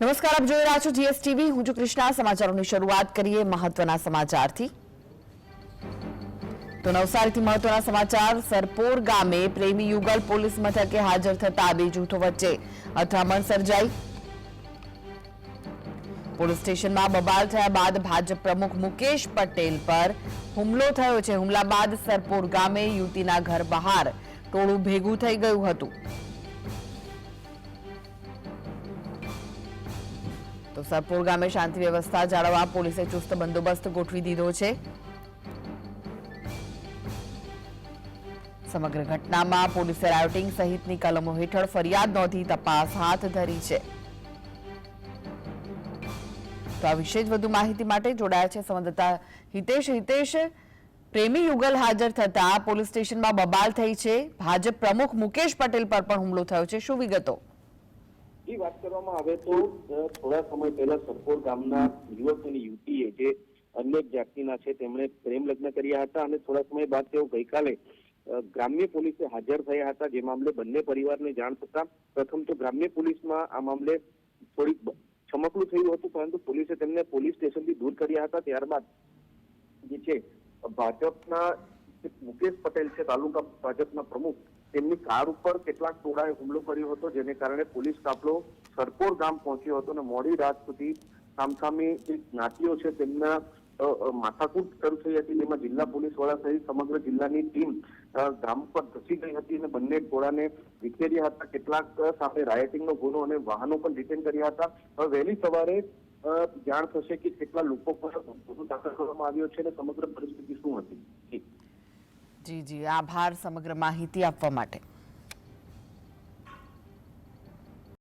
નમસ્કાર, આપ જોઈ રહ્યા છો જીએસટીવી. હું છું કૃષ્ણા. સમાચારોની શરૂઆત કરીએ મહત્વના સમાચારથી. તો નવસારીથી મહત્વના સમાચાર. સરપોર ગામે પ્રેમી યુગલ પોલીસ મથકે હાજર થતા બે જૂથો વચ્ચે અથડામણ સર્જાઈ. પોલીસ સ્ટેશનમાં બબાલ થયા બાદ ભાજપ પ્રમુખ મુકેશ પટેલ પર હુમલો થયો છે. હુમલા બાદ સરપોર ગામે યુવતીના ઘર બહાર ટોળું ભેગું થઈ ગયું હતું. તો સરપોર ગામે શાંતિ વ્યવસ્થા જાળવવા પોલીસે ચુસ્ત બંદોબસ્ત ગોઠવી દીધો છે. સમગ્ર ઘટનામાં પોલીસે રાયોટિંગ સહિતની કલમો હેઠળ ફરિયાદ નોંધી તપાસ હાથ ધરી છે. તો આ વિશે જ વધુ માહિતી માટે જોડાયા છે સંવાદદાતા હિતેશ. હિતેશ, પ્રેમી યુગલ હાજર થતા પોલીસ સ્ટેશનમાં બબાલ થઈ છે. ભાજપ પ્રમુખ મુકેશ પટેલ પર પણ હુમલો થયો છે. શું વિગતો? એ વાત કરવામાં આવે તો થોડા સમય પહેલા સરપોર ગામના યુવક અને યુવતીએ જે અન્ય એક જાતિના છે, તેમણે પ્રેમ લગ્ન કર્યા હતા અને થોડા સમય બાદ તેઓ ગઈકાલે ગ્રામ્ય પોલીસે હાજર થયા હતા. જે મામલે બંને પરિવારને જાણ થતા પ્રથમ તો ગ્રામ્ય પોલીસમાં આ મામલે થોડીક બ- થયું હતું, પરંતુ પોલીસે તેમને પોલીસ સ્ટેશનથી દૂર કર્યા હતા. ત્યારબાદ જે છે, ભાજપના મુકેશ પટેલ છે, તાલુકા ભાજપના પ્રમુખ તેમની કાર ઉપર કેટલાક ટોળાએ હુમલો કર્યો હતો, જેને કારણે પોલીસ કાફલો સરપોર ગામ પહોંચ્યો હતો અને મોડી રાત સુધી સામસામે જે જ્ઞાતિઓ છે, તેમના માથાકૂટ શરૂ થઈ હતી, જેમાં જિલ્લા પોલીસ વડા સહિત સમગ્ર જિલ્લાની ટીમ ગામ પર ધસી ગઈ હતી અને બંને ટોળાને વિખેર્યા હતા કેટલાક સામે રાયટિંગનો ગુનો અને વાહનો પણ ડિટેન કર્યા હતા હવે વહેલી સવારે જાણ થશે કે કેટલા લોકો પર ગુનો દાખલ કરવામાં આવ્યો છે અને સમગ્ર પરિસ્થિતિ શું હતી. જી જી. આભાર સમગ્ર માહિતી આપવા માટે.